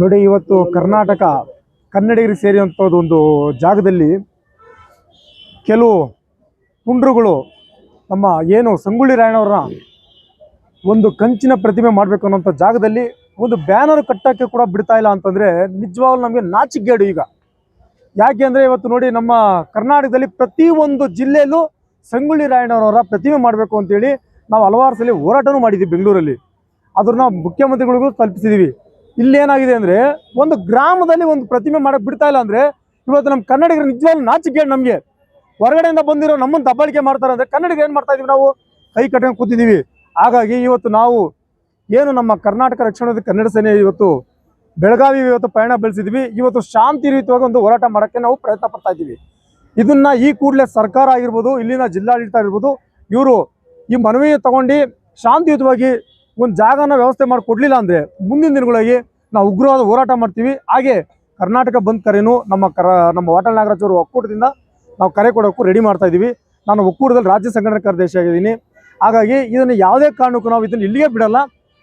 ನೋಡಿ ಇವತ್ತು ಕರ್ನಾಟಕ ಕನ್ನಡಿಗರಿಗೆ ಸೇರಿದಂಥದ್ದು ಒಂದು ಜಾಗದಲ್ಲಿ ಕೆಲವು ಪುಂಡ್ರುಗಳು ನಮ್ಮ ಏನು ಸಂಗೊಳ್ಳಿ ರಾಯಣ್ಣವ್ರನ್ನ ಒಂದು ಕಂಚಿನ ಪ್ರತಿಮೆ ಮಾಡಬೇಕು ಅನ್ನೋಂಥ ಜಾಗದಲ್ಲಿ ಒಂದು ಬ್ಯಾನರ್ ಕಟ್ಟೋಕ್ಕೆ ಕೂಡ ಬಿಡ್ತಾ ಇಲ್ಲ ಅಂತಂದರೆ ನಿಜವಾಗ್ಲೂ ನಮಗೆ ನಾಚಿಕೆಗೇಡು ಈಗ. ಯಾಕೆ ಅಂದರೆ ಇವತ್ತು ನೋಡಿ ನಮ್ಮ ಕರ್ನಾಟಕದಲ್ಲಿ ಪ್ರತಿಯೊಂದು ಜಿಲ್ಲೆಯಲ್ಲೂ ಸಂಗೊಳ್ಳಿ ರಾಯಣ್ಣವರ ಪ್ರತಿಮೆ ಮಾಡಬೇಕು ಅಂತೇಳಿ ನಾವು ಹಲವಾರು ಸಲ ಹೋರಾಟನೂ ಮಾಡಿದ್ದೀವಿ ಬೆಂಗಳೂರಲ್ಲಿ. ಅದನ್ನ ಮುಖ್ಯಮಂತ್ರಿಗಳಿಗೂ ತಲುಪಿಸಿದ್ದೀವಿ ಇಲ್ಲೇನಾಗಿದೆ ಅಂದರೆ ಒಂದು ಗ್ರಾಮದಲ್ಲಿ ಒಂದು ಪ್ರತಿಮೆ ಮಾಡಕ್ಕೆ ಬಿಡ್ತಾ ಇಲ್ಲ ಅಂದರೆ ಇವತ್ತು ನಮ್ಮ ಕನ್ನಡಿಗರು ನಿಜವಾಗ್ಲೂ ನಾಚಿಕೆ ನಮಗೆ. ಹೊರಗಡೆಯಿಂದ ಬಂದಿರೋ ನಮ್ಮನ್ನು ದಬ್ಬಾಳಿಕೆ ಮಾಡ್ತಾರೆ ಅಂದರೆ ಕನ್ನಡಿಗರು ಏನು ಮಾಡ್ತಾ ಇದೀವಿ ನಾವು? ಕೈ ಕಟ್ಕೊಂಡು ಕೂತಿದ್ದೀವಿ ಹಾಗಾಗಿ ಇವತ್ತು ನಾವು ಏನು ನಮ್ಮ ಕರ್ನಾಟಕ ರಕ್ಷಣಾ ಕನ್ನಡ ಸೇನೆ ಇವತ್ತು ಬೆಳಗಾವಿ ಇವತ್ತು ಪಯಣ ಬೆಳೆಸಿದ್ವಿ. ಇವತ್ತು ಶಾಂತಿಯುತವಾಗಿ ಒಂದು ಹೋರಾಟ ಮಾಡೋಕ್ಕೆ ನಾವು ಪ್ರಯತ್ನ ಪಡ್ತಾ ಇದ್ದೀವಿ. ಇದನ್ನ ಈ ಕೂಡಲೇ ಸರ್ಕಾರ ಆಗಿರ್ಬೋದು, ಇಲ್ಲಿನ ಜಿಲ್ಲಾಡಳಿತ ಇರ್ಬೋದು ಇವರು ಈ ಮನವಿ ತಗೊಂಡು ಶಾಂತಿಯುತವಾಗಿ ಒಂದು ಜಾಗನ ವ್ಯವಸ್ಥೆ ಮಾಡಿಕೊಡ್ಲಿಲ್ಲ ಅಂದರೆ ಮುಂದಿನ ದಿನಗಳಾಗಿ ನಾವು ಉಗ್ರವಾದ ಹೋರಾಟ ಮಾಡ್ತೀವಿ. ಹಾಗೆ ಕರ್ನಾಟಕ ಬಂದ್ ಕರೆಯೂ ನಮ್ಮ ಕರ, ನಮ್ಮ ವಾಟಾಳ್ ನಾಗರಾಜ್ ಅವರು ಒಕ್ಕೂಟದಿಂದ ನಾವು ಕರೆ ಕೊಡೋಕ್ಕೂ ರೆಡಿ ಮಾಡ್ತಾ ಇದ್ದೀವಿ. ನಾನು ಒಕ್ಕೂಟದಲ್ಲಿ ರಾಜ್ಯ ಸಂಘಟನಾ ಕಾರ್ಯದರ್ಶಿ ಆಗಿದ್ದೀನಿ. ಹಾಗಾಗಿ ಇದನ್ನು ಯಾವುದೇ ಕಾರಣಕ್ಕೂ ನಾವು ಇದನ್ನು ಇಲ್ಲಿಗೆ ಬಿಡಲ್ಲ.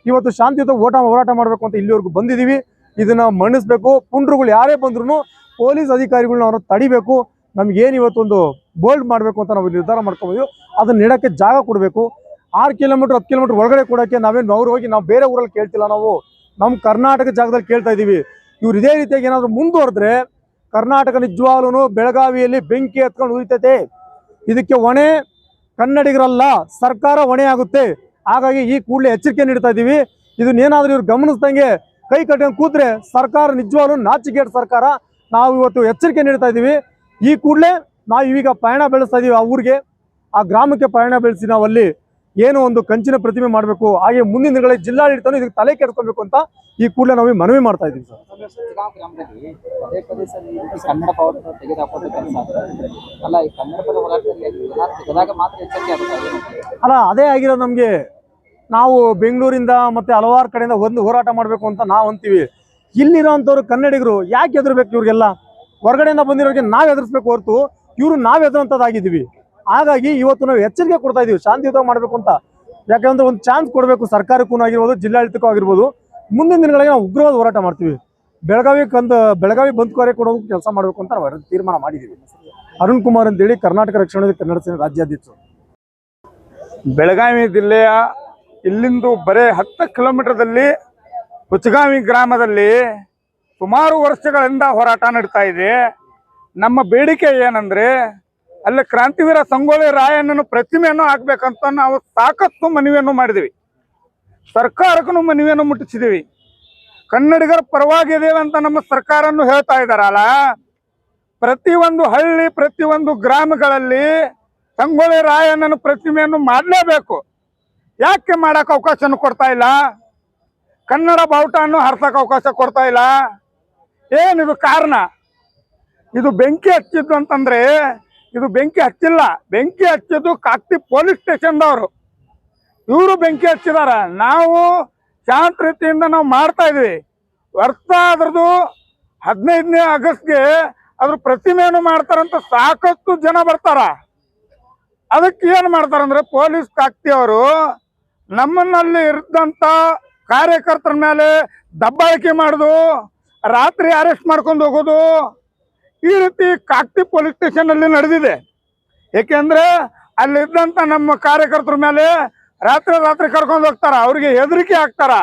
ಇವತ್ತು ಶಾಂತಿಯುತ ಓಟ ಹೋರಾಟ ಮಾಡಬೇಕು ಅಂತ ಇಲ್ಲಿವರೆಗೂ ಬಂದಿದ್ದೀವಿ. ಇದನ್ನ ಮನ್ನಿಸ್ಬೇಕು ಪುಂಡ್ರುಗಳು ಯಾರೇ ಬಂದ್ರು ಪೊಲೀಸ್ ಅಧಿಕಾರಿಗಳನ್ನ ಅವರು ತಡಿಬೇಕು. ನಮ್ಗೇನು ಇವತ್ತೊಂದು ಬೋಲ್ಡ್ ಮಾಡಬೇಕು ಅಂತ ನಾವು ನಿರ್ಧಾರ ಮಾಡ್ಕೊಬೋದು ಅದನ್ನ ನೀಡೋಕ್ಕೆ ಜಾಗ ಕೊಡಬೇಕು. ಆರು ಕಿಲೋಮೀಟ್ರ್, ಹತ್ತು ಕಿಲೋಮೀಟ್ರ್ ಒಳಗಡೆ ಕೊಡೋಕ್ಕೆ ನಾವೇನು ಅವ್ರು ಹೋಗಿ ನಾವು ಬೇರೆ ಊರಲ್ಲಿ ಕೇಳ್ತಿಲ್ಲ ನಾವು. ನಮ್ಮ ಕರ್ನಾಟಕ ಜಾಗದಲ್ಲಿ ಕೇಳ್ತಾ ಇದ್ದೀವಿ. ಇವ್ರು ಇದೇ ರೀತಿಯಾಗಿ ಏನಾದರೂ ಮುಂದುವರೆದ್ರೆ ಕರ್ನಾಟಕ ನಿಜವಾಗ್ಲೂ ಬೆಳಗಾವಿಯಲ್ಲಿ ಬೆಂಕಿ ಹತ್ಕೊಂಡು ಉರಿತೈತೆ. ಇದಕ್ಕೆ ಹೊಣೆ ಕನ್ನಡಿಗರಲ್ಲ, ಸರ್ಕಾರ ಹೊಣೆ ಆಗುತ್ತೆ. ಹಾಗಾಗಿ ಈ ಕೂಡಲೇ ಎಚ್ಚರಿಕೆ ನೀಡ್ತಾ ಇದ್ದೀವಿ ಇದನ್ನೇನಾದರೂ ಇವ್ರು ಗಮನಿಸ್ದಂಗೆ ಕೈ ಕಟ್ಕೊಂಡು ಕೂತ್ರೆ ಸರ್ಕಾರ ನಿಜವಾಗ್ಲೂ ನಾಚಿಗೇಟ್ ಸರ್ಕಾರ. ನಾವು ಇವತ್ತು ಎಚ್ಚರಿಕೆ ನೀಡ್ತಾ ಇದ್ದೀವಿ ಈ ಕೂಡಲೇ ನಾವು ಈಗ ಪಯಣ ಬೆಳೆಸ್ತಾ ಇದೀವಿ ಆ ಊರಿಗೆ. ಆ ಗ್ರಾಮಕ್ಕೆ ಪಯಣ ಬೆಳೆಸಿ ನಾವು ಅಲ್ಲಿ ಏನೋ ಒಂದು ಕಂಚಿನ ಪ್ರತಿಮೆ ಮಾಡಬೇಕು ಹಾಗೆ ಮುಂದಿನ ದಿನಗಳಲ್ಲಿ ಜಿಲ್ಲಾಡಳಿತನೂ ಇದಕ್ಕೆ ತಲೆ ಕೆಡ್ಕೋಬೇಕು ಅಂತ ಈ ಕೂಡಲೇ ನಾವು ಮನವಿ ಮಾಡ್ತಾ ಇದ್ದೀವಿ ಸರ್. ಅಲ್ಲ ಅದೇ ಆಗಿರೋದು ನಮಗೆ ನಾವು ಬೆಂಗಳೂರಿಂದ ಮತ್ತೆ ಹಲವಾರು ಕಡೆಯಿಂದ ಒಂದು ಹೋರಾಟ ಮಾಡಬೇಕು ಅಂತ ನಾವು ಅಂತೀವಿ. ಇಲ್ಲಿರೋಂಥವ್ರು ಕನ್ನಡಿಗರು ಯಾಕೆ ಎದುರ್ಬೇಕು ಇವ್ರಿಗೆಲ್ಲ? ಹೊರಗಡೆಯಿಂದ ಬಂದಿರೋರಿಗೆ ನಾವು ಎದುರಿಸ್ಬೇಕು ಹೊರತು ಇವರು ನಾವು ಎದುರಂಥದ್ದಾಗಿದ್ದೀವಿ ಹಾಗಾಗಿ ಇವತ್ತು ನಾವು ಎಚ್ಚರಿಕೆ ಕೊಡ್ತಾ ಇದೀವಿ, ಶಾಂತಿಯುತವಾಗಿ ಮಾಡಬೇಕು ಅಂತ. ಯಾಕಂದ್ರೆ ಒಂದು ಚಾನ್ಸ್ ಕೊಡಬೇಕು, ಸರ್ಕಾರಕ್ಕೂ ಆಗಿರ್ಬೋದು, ಜಿಲ್ಲಾಡಳಿತಕ್ಕೂ ಆಗಿರ್ಬೋದು. ಮುಂದಿನ ದಿನಗಳಿಗೆ ನಾವು ಉಗ್ರವಾದ ಹೋರಾಟ ಮಾಡ್ತೀವಿ. ಬೆಳಗಾವಿ ಕಂದ, ಬೆಳಗಾವಿ ಬಂದ್ ಕರೆ ಕೊಡೋದು ಕೆಲಸ ಮಾಡಬೇಕು ಅಂತ ನಾವು ತೀರ್ಮಾನ ಮಾಡಿದ್ದೀವಿ. ಅರುಣ್ ಕುಮಾರ್ ಅಂತೇಳಿ ಕರ್ನಾಟಕ ರಕ್ಷಣಾ ಕನ್ನಡ ಸೇನೆ ಬೆಳಗಾವಿ ಜಿಲ್ಲೆಯ ಇಲ್ಲಿಂದು ಬರೇ ಹತ್ತು ಕಿಲೋಮೀಟರ್ದಲ್ಲಿ ಹುಚ್ಚಗಾವಿ ಗ್ರಾಮದಲ್ಲಿ ಸುಮಾರು ವರ್ಷಗಳಿಂದ ಹೋರಾಟ ನಡೀತಾ ಇದೆ. ನಮ್ಮ ಬೇಡಿಕೆ ಏನಂದ್ರೆ ಅಲ್ಲಿ ಕ್ರಾಂತಿವೀರ ಸಂಗೊಳ್ಳಿ ರಾಯಣ್ಣನ ಪ್ರತಿಮೆಯನ್ನು ಹಾಕ್ಬೇಕಂತ ನಾವು ಸಾಕಷ್ಟು ಮನವಿಯನ್ನು ಮಾಡಿದ್ವಿ. ಸರ್ಕಾರಕ್ಕೂ ಮನವಿಯನ್ನು ಮುಟ್ಟಿಸಿದೀವಿ. ಕನ್ನಡಿಗರ ಪರವಾಗಿ ಇದೇವೆ ಅಂತ ನಮ್ಮ ಸರ್ಕಾರನ್ನು ಹೇಳ್ತಾ ಇದ್ದಾರಲ್ಲ, ಪ್ರತಿಯೊಂದು ಹಳ್ಳಿ, ಪ್ರತಿಯೊಂದು ಗ್ರಾಮಗಳಲ್ಲಿ ಸಂಗೊಳ್ಳಿ ರಾಯಣ್ಣನ ಪ್ರತಿಮೆಯನ್ನು ಮಾಡಲೇಬೇಕು. ಯಾಕೆ ಮಾಡಕ್ ಅವಕಾಶನೂ ಕೊಡ್ತಾ ಇಲ್ಲ? ಕನ್ನಡ ಬಾವುಟವನ್ನು ಹರ್ಸಕ್ ಅವಕಾಶ ಕೊಡ್ತಾ ಇಲ್ಲ. ಏನಿದು ಕಾರಣ? ಇದು ಬೆಂಕಿ ಹಚ್ಚಿದ್ದು ಅಂತಂದ್ರೆ ಇದು ಬೆಂಕಿ ಹಚ್ಚಿಲ್ಲ. ಬೆಂಕಿ ಹಚ್ಚಿದ್ದು ಕಾಕ್ತಿ ಪೊಲೀಸ್ ಸ್ಟೇಷನ್ದವರು. ಇವರು ಬೆಂಕಿ ಹಚ್ಚಿದಾರ. ನಾವು ಶಾಂತ ರೀತಿಯಿಂದ ನಾವು ಮಾಡ್ತಾ ಇದ್ವಿ. ವರ್ಷ ಅದ್ರದ್ದು ಹದಿನೈದನೇ ಆಗಸ್ಟ್ಗೆ ಅದ್ರ ಪ್ರತಿಮೆಯನ್ನು ಮಾಡ್ತಾರಂತ ಸಾಕಷ್ಟು ಜನ ಬರ್ತಾರ. ಅದಕ್ಕೆ ಏನು ಮಾಡ್ತಾರಂದ್ರೆ ಪೊಲೀಸ್ ಕಾಕ್ತಿ ಅವರು ನಮ್ಮನ್ನಲ್ಲಿ ಇರ್ದಂತ ಕಾರ್ಯಕರ್ತರ ಮೇಲೆ ದಬ್ಬಾಳಿಕೆ ಮಾಡೋದು, ರಾತ್ರಿ ಅರೆಸ್ಟ್ ಮಾಡ್ಕೊಂಡು ಹೋಗೋದು ಈ ರೀತಿ ಕಾಕ್ತಿ ಪೊಲೀಸ್ ಸ್ಟೇಷನಲ್ಲಿ ನಡೆದಿದೆ. ಏಕೆಂದ್ರೆ ಅಲ್ಲಿದ್ದಂಥ ನಮ್ಮ ಕಾರ್ಯಕರ್ತರ ಮೇಲೆ ರಾತ್ರಿ ರಾತ್ರಿ ಕರ್ಕೊಂಡು ಹೋಗ್ತಾರ, ಅವ್ರಿಗೆ ಹೆದರಿಕೆ ಹಾಕ್ತಾರ,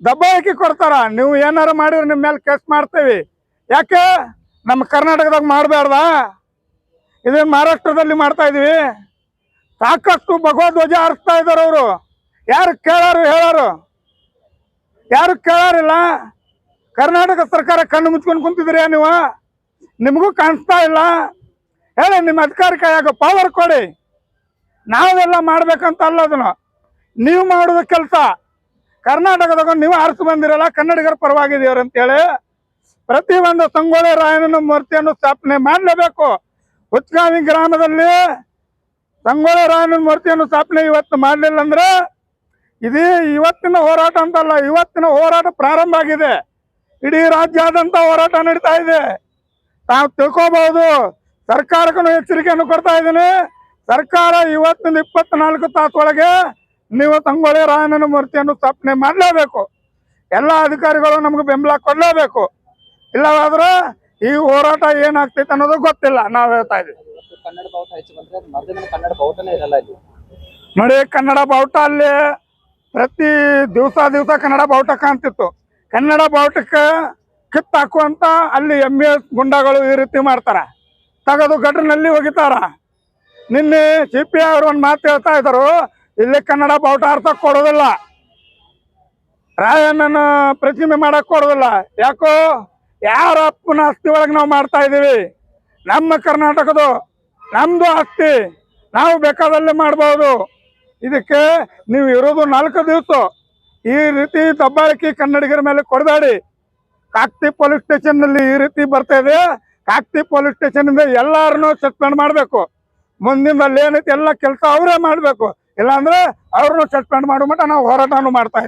ದಬ್ಬಾಳಿಕೆ ಕೊಡ್ತಾರ. ನೀವು ಏನಾರು ಮಾಡಿದ್ರೆ ನಿಮ್ಮ ಮೇಲೆ ಕೇಸ್ ಮಾಡ್ತೇವೆ. ಯಾಕೆ? ನಮ್ಮ ಕರ್ನಾಟಕದಾಗ ಮಾಡಬೇಡ್ದಾ ಇದೇ ಮಹಾರಾಷ್ಟ್ರದಲ್ಲಿ ಮಾಡ್ತಾ ಇದೀವಿ. ಸಾಕಷ್ಟು ಭಗವಧ್ವಜ ಹಾರಿಸ್ತಾ ಇದ್ದಾರೆ ಅವರು. ಯಾರು ಕೇಳಾರು ಹೇಳಾರು. ಯಾರು ಕೇಳಾರಿಲ್ಲ. ಕರ್ನಾಟಕ ಸರ್ಕಾರ ಕಣ್ಣು ಮುಚ್ಕೊಂಡು ಕುಂತಿದ್ರಿ ನೀವು? ನಿಮಗೂ ಕಾಣಿಸ್ತಾ ಇಲ್ಲ. ಹೇಳಿ, ನಿಮ್ಮ ಅಧಿಕಾರ ಕೈಯಾಗ ಪವರ್ ಕೊಡಿ. ನಾವೆಲ್ಲ ಮಾಡ್ಬೇಕಂತ ಅಲ್ಲ ಅದನ್ನು. ನೀವು ಮಾಡೋದ ಕೆಲಸ. ಕರ್ನಾಟಕದಾಗ ನೀವು ಆರಿಸಿ ಬಂದಿರಲ್ಲ, ಕನ್ನಡಿಗರ ಪರವಾಗಿದ್ದೀವ್ರ ಅಂತೇಳಿ ಒಂದು ಸಂಗೊಳ್ಳಿ ರಾಯಣ್ಣನ ಮೂರ್ತಿಯನ್ನು ಸ್ಥಾಪನೆ ಮಾಡಲೇಬೇಕು. ಹುಚ್ಚಗಾವಿ ಗ್ರಾಮದಲ್ಲಿ ಸಂಗೊಳ್ಳಿ ರಾಯಣ್ಣನ ಮೂರ್ತಿಯನ್ನು ಸ್ಥಾಪನೆ ಇವತ್ತು ಮಾಡಲಿಲ್ಲ ಅಂದ್ರೆ ಇದು ಇವತ್ತಿನ ಹೋರಾಟ ಅಂತಲ್ಲ, ಇವತ್ತಿನ ಹೋರಾಟ ಪ್ರಾರಂಭ ಆಗಿದೆ. ಇಡೀ ರಾಜ್ಯಾದ್ಯಂತ ಹೋರಾಟ ನಡೀತಾ ಇದೆ. ತಾವು ತಿಳ್ಕೋಬಹುದು. ಸರ್ಕಾರಕ್ಕೂ ಎಚ್ಚರಿಕೆಯನ್ನು ಕೊಡ್ತಾ ಇದ್ದೀನಿ. ಸರ್ಕಾರ ಇವತ್ತಿನ ಇಪ್ಪತ್ನಾಲ್ಕು ತಾಸೊಳಗೆ ನೀವು ತಂಗೊಳ್ಳಿ ರಾಯಣ್ಣನ ಮೂರ್ತಿಯನ್ನು ಸ್ಥಾಪನೆ ಮಾಡಲೇಬೇಕು. ಎಲ್ಲ ಅಧಿಕಾರಿಗಳು ನಮಗೆ ಬೆಂಬಲ ಕೊಡಲೇಬೇಕು. ಇಲ್ಲವಾದ್ರೆ ಈ ಹೋರಾಟ ಏನಾಗ್ತೈತೆ ಅನ್ನೋದು ಗೊತ್ತಿಲ್ಲ. ನಾವು ಹೇಳ್ತಾ ಇದ್ದೀವಿ. ನೋಡಿ, ಕನ್ನಡ ಬಾವುಟ ಅಲ್ಲಿ ಪ್ರತಿ ದಿವಸ ದಿವಸ ಕನ್ನಡ ಬಾವುಟ ಕಾಣ್ತಿತ್ತು. ಕನ್ನಡ ಬಾವುಟಕ್ಕೆ ಕಿತ್ತು ಹಾಕುವಂತ ಅಲ್ಲಿ ಎಂ ಗುಂಡಗಳು ಈ ರೀತಿ ಮಾಡ್ತಾರ. ತಗದು ಗಟ್ರಿನಲ್ಲಿ ಒಗಿತಾರ ನಿನ್ನೆ ಸಿ ಪಿ ಅವರು ಒಂದು ಮಾತು ಹೇಳ್ತಾ ಇದ್ರು ಇಲ್ಲಿ ಕನ್ನಡ ಬಾವುಟ ಕೊಡೋದಿಲ್ಲ. ರಾಯಣ್ಣನ ಪ್ರತಿಮೆ ಮಾಡಕ್ ಕೊಡೋದಿಲ್ಲ. ಯಾಕೋ, ಯಾರ ಅಪ್ಪನ ಆಸ್ತಿ ಒಳಗೆ ನಾವು ಮಾಡ್ತಾ ಇದೀವಿ. ನಮ್ಮ ಕರ್ನಾಟಕದ, ನಮ್ದು ಆಸ್ತಿ. ನಾವು ಬೇಕಾದಲ್ಲಿ ಮಾಡ್ಬೋದು. ಇದಕ್ಕೆ ನೀವು ಇರೋದು ನಾಲ್ಕು ದಿವಸ. ಈ ರೀತಿ ದಬ್ಬಾಳಿಕೆ ಕನ್ನಡಿಗರ ಮೇಲೆ ಕೊಡಬೇಡಿ. ಕಾಕ್ತಿ ಪೊಲೀಸ್ ಸ್ಟೇಷನ್ನಲ್ಲಿ ಈ ರೀತಿ ಬರ್ತಾ ಇದೆ. ಕಾಕ್ತಿ ಪೊಲೀಸ್ ಸ್ಟೇಷನ್ ಇಂದ ಎಲ್ಲಾರನ್ನೂ ಸಸ್ಪೆಂಡ್ ಮಾಡಬೇಕು. ಮುಂದಿನ ಅಲ್ಲಿ ಏನೈತಿ ಎಲ್ಲ ಕೆಲಸ ಅವರೇ ಮಾಡಬೇಕು. ಇಲ್ಲಾಂದ್ರೆ ಅವ್ರನ್ನೂ ಸಸ್ಪೆಂಡ್ ಮಾಡೋ ಮಟ್ಟ ನಾವು ಹೋರಾಟನೂ ಮಾಡ್ತಾ ಇದೀವಿ